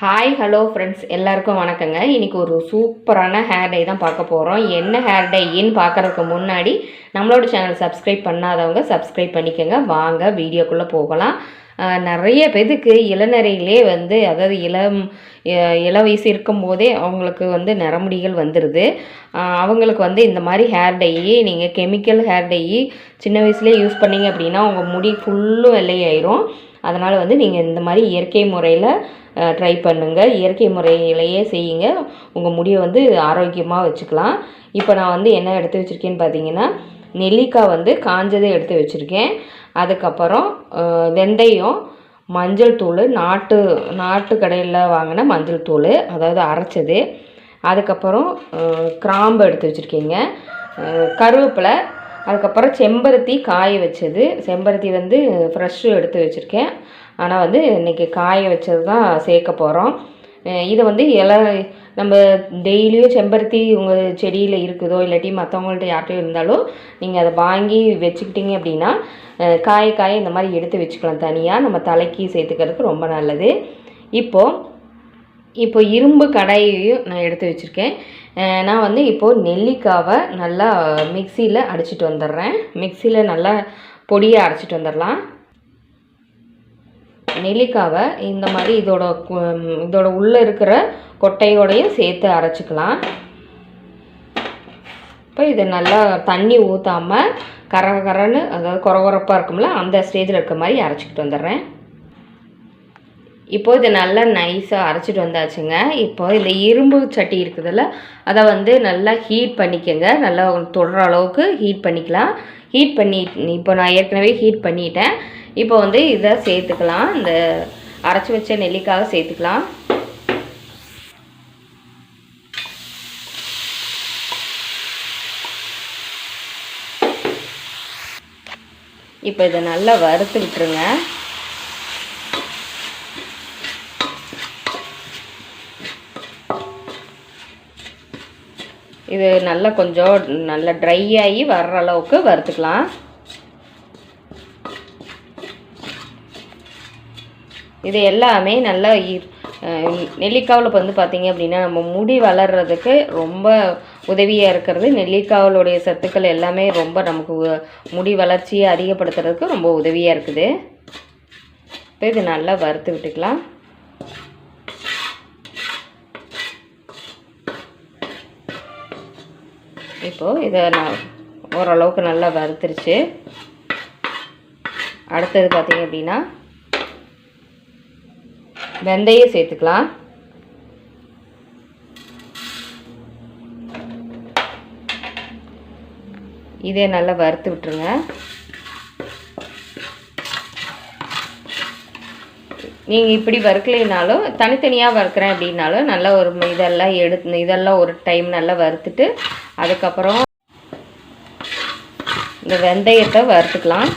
Hi hello friends எல்லாருக்கும் வணக்கங்க. இன்றைக்கி ஒரு சூப்பரான ஹேர் டை தான் பார்க்க போகிறோம் என்ன ஹேர் டைன்னு பார்க்குறதுக்கு முன்னாடி நம்மளோட சேனல் சப்ஸ்கிரைப் பண்ணாதவங்க சப்ஸ்கிரைப் பண்ணிக்கோங்க. வாங்க வீடியோக்குள்ளே போகலாம். நிறைய பேத்துக்கு இளநரையிலே வந்து அதாவது இளம் இள வயசு இருக்கும்போதே அவங்களுக்கு வந்து நரமுடிகள் வந்துடுது அவங்களுக்கு வந்து இந்த மாதிரி ஹேர் டையி நீங்கள் கெமிக்கல் ஹேர் டையி சின்ன வயசுலேயே யூஸ் பண்ணீங்க அப்படின்னா உங்கள் முடி ஃபுல்லும் வெள்ளையாயிரும். அதனால் வந்து நீங்கள் இந்த மாதிரி இயற்கை முறையில் ட்ரை பண்ணுங்கள் இயற்கை முறையிலேயே செய்யுங்க. உங்கள் முடியை வந்து ஆரோக்கியமாக வச்சுக்கலாம். இப்போ நான் வந்து என்ன எடுத்து வச்சுருக்கேன்னு பார்த்தீங்கன்னா நெல்லிக்காய் வந்து காஞ்சதை எடுத்து வச்சுருக்கேன். அதுக்கப்புறம் வெந்தயம் மஞ்சள் தூள் நாட்டு நாட்டு கடையில் வாங்கின மஞ்சள் தூள் அதாவது அரைச்சது. அதுக்கப்புறம் கிராம்பு எடுத்து வச்சுருக்கீங்க. கருவேப்பிலை அதுக்கப்புறம் செம்பருத்தி காய வச்சது. செம்பருத்தி வந்து ஃப்ரெஷ்ஷு எடுத்து வச்சுருக்கேன். ஆனால் வந்து இன்றைக்கி காய வச்சது தான் சேர்க்க போகிறோம் இதை வந்து இல நம்ம டெய்லியும் செம்பருத்தி உங்கள் செடியில் இருக்குதோ இல்லாட்டி மற்றவங்கள்ட்ட யார்கிட்டயும் இருந்தாலும் நீங்கள் அதை வாங்கி வச்சுக்கிட்டீங்க அப்படின்னா காய காய இந்த மாதிரி எடுத்து வச்சுக்கலாம் தனியாக நம்ம தலைக்கு சேர்த்துக்கிறதுக்கு ரொம்ப நல்லது. இப்போது இப்போ இரும்பு கடாயையும் நான் எடுத்து வச்சுருக்கேன். நான் வந்து இப்போது நெல்லிக்காவை நல்லா மிக்சியில் அடிச்சிட்டு வந்துடுறேன். மிக்சியில் நல்லா பொடியை அரைச்சிட்டு வந்துடலாம். நெல்லிக்காவை இந்த மாதிரி இதோட இதோட உள்ளே இருக்கிற கொட்டையோடையும் சேர்த்து அரைச்சிக்கலாம். இப்போ இது நல்லா தண்ணி ஊற்றாமல் கர கரன்னு அதாவது கொரகொரப்பாக இருக்கும்ல அந்த ஸ்டேஜில் இருக்க மாதிரி அரைச்சிக்கிட்டு வந்துடுறேன். இப்போ இது நல்லா நைஸாக அரைச்சிட்டு வந்தாச்சுங்க. இப்போ இந்த இரும்பு சட்டி இருக்குதுல்ல அதை வந்து நல்லா ஹீட் பண்ணிக்கோங்க. நல்லா தொடுற அளவுக்கு ஹீட் பண்ணிக்கலாம். ஹீட் பண்ணி இப்போ நான் ஏற்கனவே ஹீட் பண்ணிட்டேன். இப்போ வந்து இதை சேர்த்துக்கலாம். இந்த அரைச்சி வச்ச நெல்லிக்காவை சேர்த்துக்கலாம். இப்போ இதை நல்லா வறுத்து விட்டுருங்க. இது நல்லா கொஞ்சம் நல்லா ட்ரை ஆகி வர்ற அளவுக்கு வறுத்துக்கலாம். இது எல்லாமே நல்லா நெல்லிக்காவில் வந்து பார்த்தீங்க அப்படின்னா நம்ம முடி வளர்கிறதுக்கு ரொம்ப உதவியாக இருக்கிறது. நெல்லிக்காவலுடைய சத்துக்கள் எல்லாமே ரொம்ப நமக்கு முடி வளர்ச்சியை அதிகப்படுத்துறதுக்கு ரொம்ப உதவியாக இருக்குது. இப்போ இது நல்லா வறுத்து விட்டுக்கலாம். இப்போது இதை நான் ஓரளவுக்கு நல்லா வறுத்துருச்சு. அடுத்தது பார்த்தீங்க அப்படின்னா வெந்தயம் சேர்த்துக்கலாம். இதே நல்லா வறுத்து விட்டுருங்க. நீங்கள் இப்படி வறுக்கலைனாலும் தனித்தனியாக வறுக்கிறேன் அப்படின்னாலும் நல்லா ஒரு இதெல்லாம் எடுத்து இதெல்லாம் ஒரு டைம் நல்லா வறுத்துட்டு அதுக்கப்புறம் இந்த வெந்தயத்தை வறுத்துக்கலாம்.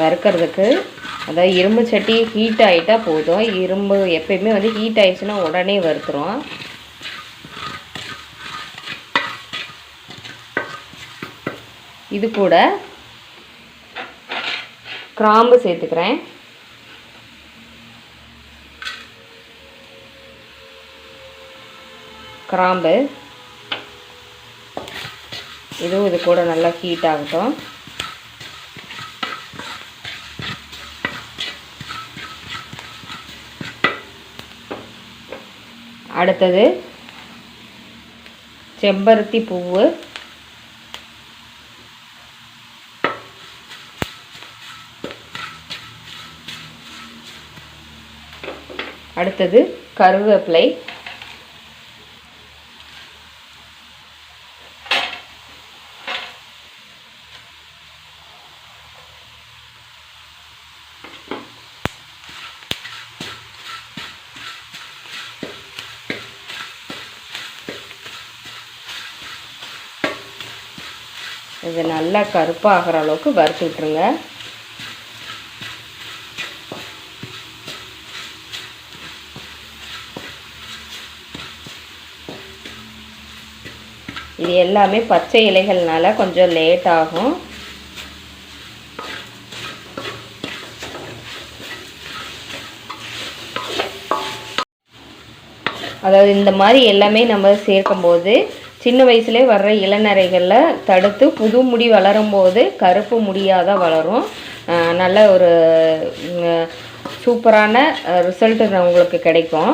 வறுக்கிறதுக்கு அதாவது இரும்பு சட்டி ஹீட் ஆகிட்டால் போதும். இரும்பு எப்பயுமே வந்து ஹீட் ஆயிடுச்சுன்னா உடனே வறுத்துரும் இது கூட கிராம்பு சேர்த்துக்கிறேன். கிராம்பு. இதுவும் இது கூட நல்லா ஹீட் ஆகட்டும். அடுத்தது செம்பருத்தி பூவு. அடுத்தது கருவேப்பிலை. இது நல்லா கருப்பாகிற அளவுக்கு வறுத்து விட்டுருங்க. இது எல்லாமே பச்சை இலைகள்னால கொஞ்சம் லேட் ஆகும். அதாவது இந்த மாதிரி எல்லாமே நம்ம சேர்க்கும்போது சின்ன வயசுலேயே வர்ற இளநரைகளில் தடுத்து புது முடி வளரும் போது கருப்பு முடியாக தான் வளரும் நல்ல ஒரு சூப்பரான ரிசல்ட்டு உங்களுக்கு கிடைக்கும்.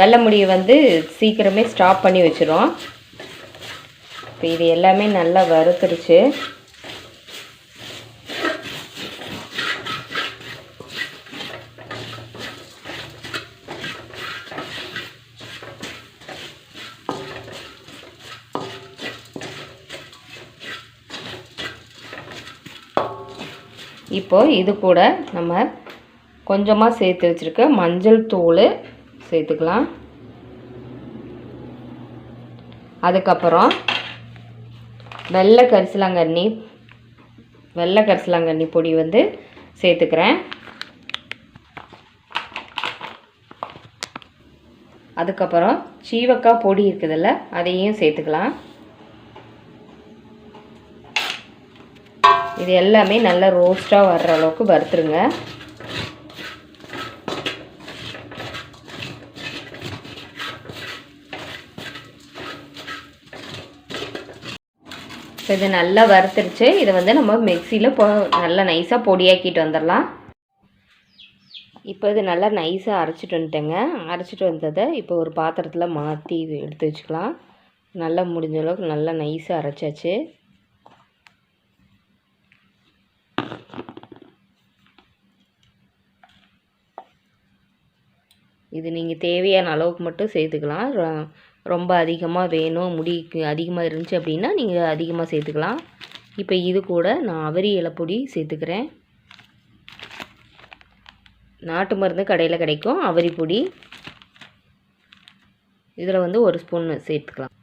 வெள்ளை முடியை வந்து சீக்கிரமே ஸ்டாப் பண்ணி வச்சிரும். இப்போ இது எல்லாமே நல்லா வறுத்துருச்சு. இப்போ இது கூட நம்ம கொஞ்சமாக சேர்த்து வச்சுருக்க மஞ்சள் தூள் சேர்த்துக்கலாம். அதுக்கப்புறம் வெள்ளை கரிசலாங்கண்ணி வெள்ளை கரிசலாங்கண்ணி பொடி வந்து சேர்த்துக்கிறேன். அதுக்கப்புறம் சீவக்காய் பொடி இருக்குதுல்ல அதையும் சேர்த்துக்கலாம். இது எல்லாமே நல்லா ரோஸ்ட்டாக வர்ற அளவுக்கு வறுத்துருங்க. இப்போ இது நல்லா வறுத்துருச்சு. இதை வந்து நம்ம மிக்சியில் பொ நல்லா நைஸாக பொடியாக்கிட்டு வந்துடலாம் இப்போ இது நல்லா நைஸாக அரைச்சிட்டு வந்துட்டேங்க. அரைச்சிட்டு வந்ததை இப்போ ஒரு பாத்திரத்தில் மாற்றி எடுத்து வச்சுக்கலாம். நல்லா முடிஞ்ச அளவுக்கு நல்லா நைஸாக அரைச்சாச்சு. இது நீங்கள் தேவையான அளவுக்கு மட்டும் சேர்த்துக்கலாம். ரொம்ப அதிகமாக வேணும் முடிக்கு அதிகமாக இருந்துச்சு அப்படின்னா நீங்கள் அதிகமாக சேர்த்துக்கலாம். இப்போ இது கூட நான் அவரி இலைப்பொடி சேர்த்துக்கிறேன். நாட்டு மருந்து கடையில் கிடைக்கும். அவரி பொடி. இதில் வந்து ஒரு ஸ்பூன் சேர்த்துக்கலாம்.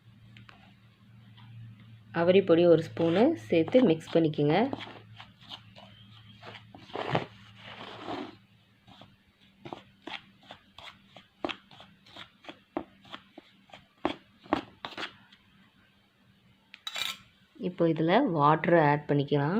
அவரி பொடி ஒரு ஸ்பூனு சேர்த்து மிக்ஸ் பண்ணிக்கோங்க. இப்போ இதில் வாட்டரை ஆட் பண்ணிக்கலாம்.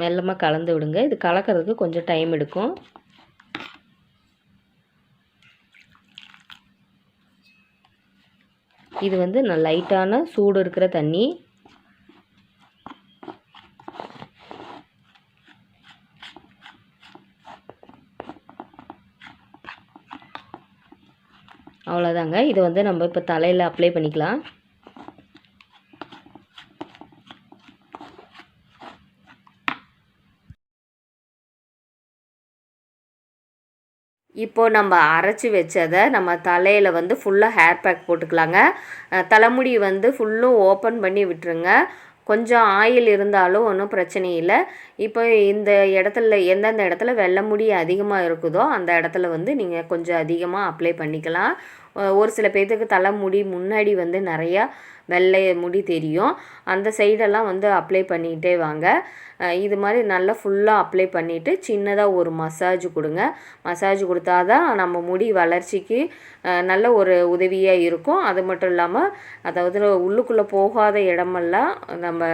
மெல்லமாக கலந்து விடுங்க. இது கலக்கிறதுக்கு கொஞ்சம் டைம் எடுக்கும். இது வந்து நான் லைட்டான சூடு இருக்கிற தண்ணி அவ்வளோதாங்க இது வந்து நம்ம இப்போ தலையில் அப்ளை பண்ணிக்கலாம். இப்போது நம்ம அரைச்சி வச்சதை நம்ம தலையில் வந்து ஃபுல்லாக ஹேர் பேக் போட்டுக்கலாங்க. தலைமுடி வந்து ஃபுல்லும் ஓப்பன் பண்ணி விட்டுருங்க. கொஞ்சம் ஆயில் இருந்தாலும் ஒன்றும் பிரச்சனை இல்லை. இப்போ இந்த இடத்துல எந்தெந்த இடத்துல வெள்ளை முடி அதிகமாக இருக்குதோ அந்த இடத்துல வந்து நீங்கள் கொஞ்சம் அதிகமாக அப்ளை பண்ணிக்கலாம். ஒரு சில பேர்த்துக்கு தலைமுடி முன்னாடி வந்து நிறையா வெள்ளை முடி தெரியும். அந்த சைடெல்லாம் வந்து அப்ளை பண்ணிகிட்டே வாங்க. இது மாதிரி நல்லா ஃபுல்லாக அப்ளை பண்ணிவிட்டு சின்னதாக ஒரு மசாஜ் கொடுங்க. மசாஜ் கொடுத்தா தான் நம்ம முடி வளர்ச்சிக்கு நல்ல ஒரு உதவியாக இருக்கும். அது மட்டும் இல்லாமல் அதாவது உள்ளுக்குள்ளே போகாத இடமெல்லாம் நம்ம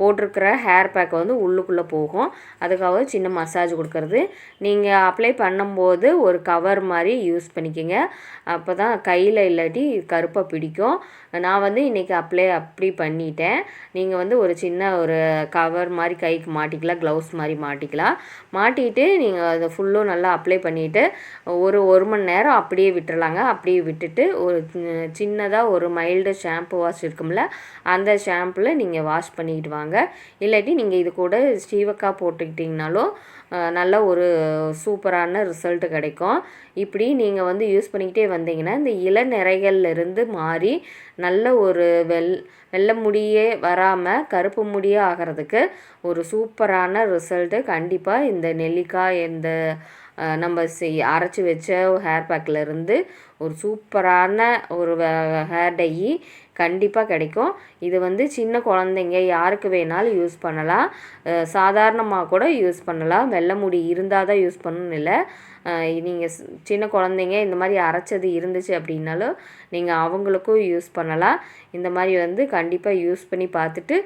போட்டிருக்கிற ஹேர் பேக் வந்து உள்ளுக்குள்ளே போகும். அதுக்காக சின்ன மசாஜ் கொடுக்கறது. நீங்கள் அப்ளை பண்ணும்போது ஒரு கவர் மாதிரி யூஸ் பண்ணிக்கோங்க. அப்போ தான் கையில் இல்லாட்டி கருப்பாக பிடிக்கும். நான் வந்து இன்றைக்கி அப்ளை அப்படி பண்ணிட்டேன். நீங்கள் வந்து ஒரு சின்ன ஒரு கவர் மாதிரி கைக்கு மாட்டிக்கலாம் க்ளவுஸ் மாதிரி மாட்டிக்கலாம். மாட்டிட்டு நீங்கள் அதை ஃபுல்லும் நல்லா அப்ளை பண்ணிவிட்டு ஒரு ஒரு மணி நேரம் அப்படியே விட்டுறலாங்க. அப்படியே விட்டுட்டு ஒரு சின்னதாக ஒரு மைல்டு ஷாம்பு வாஷ் இருக்கும்ல அந்த ஷாம்பில் நீங்கள் வாஷ் பண்ணிக்கிட்டு வாங்க. இல்லாட்டி நீங்கள் இது கூட ஸ்ரீவக்காய் போட்டுக்கிட்டிங்கனாலும் நல்ல ஒரு சூப்பரான ரிசல்ட் கிடைக்கும். இப்படி நீங்கள் வந்து யூஸ் பண்ணிக்கிட்டே வந்தீங்கன்னா இந்த இளநிறைகள்லேருந்து மாறி நல்ல ஒரு வெள் வெள்ளை முடியே வராமல் கருப்பு முடியே ஆகிறதுக்கு ஒரு சூப்பரான ரிசல்ட்டு கண்டிப்பாக இந்த நெல்லிக்காய் இந்த நம்ம செய் அரைச்சி வச்ச ஹேர் பேக்கில் இருந்து ஒரு சூப்பரான ஒரு ஹேர் டை கண்டிப்பாக கிடைக்கும். இது வந்து சின்ன குழந்தைங்க யாருக்கு வேணாலும் யூஸ் பண்ணலாம். சாதாரணமாக கூட யூஸ் பண்ணலாம். வெள்ளை முடி இருந்தால் தான் யூஸ் பண்ணணும் இல்லை. நீங்கள் சின்ன குழந்தைங்க இந்த மாதிரி அரைச்சது இருந்துச்சு அப்படின்னாலும் நீங்கள் அவங்களுக்கும் யூஸ் பண்ணலாம். இந்த மாதிரி வந்து கண்டிப்பாக யூஸ் பண்ணி பார்த்துட்டு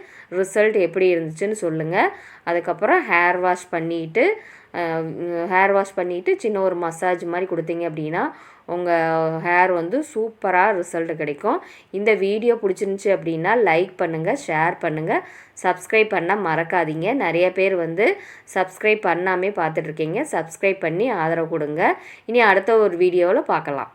ரிசல்ட் எப்படி இருந்துச்சுன்னு சொல்லுங்கள் அதுக்கப்புறம் ஹேர் வாஷ் பண்ணிவிட்டு ஹேர் வாஷ் பண்ணிவிட்டு சின்ன ஒரு மசாஜ் மாதிரி கொடுத்தீங்க அப்படின்னா உங்கள் ஹேர் வந்து சூப்பராக ரிசல்ட் கிடைக்கும். இந்த வீடியோ பிடிச்சிருந்துச்சி அப்படின்னா லைக் பண்ணுங்கள் ஷேர் பண்ணுங்கள் சப்ஸ்கிரைப் பண்ண மறக்காதீங்க. நிறைய பேர் வந்து சப்ஸ்கிரைப் பண்ணாமே பார்த்துட்ருக்கீங்க சப்ஸ்கிரைப் பண்ணி ஆதரவு கொடுங்க. இனி அடுத்த ஒரு வீடியோவில் பார்க்கலாம்.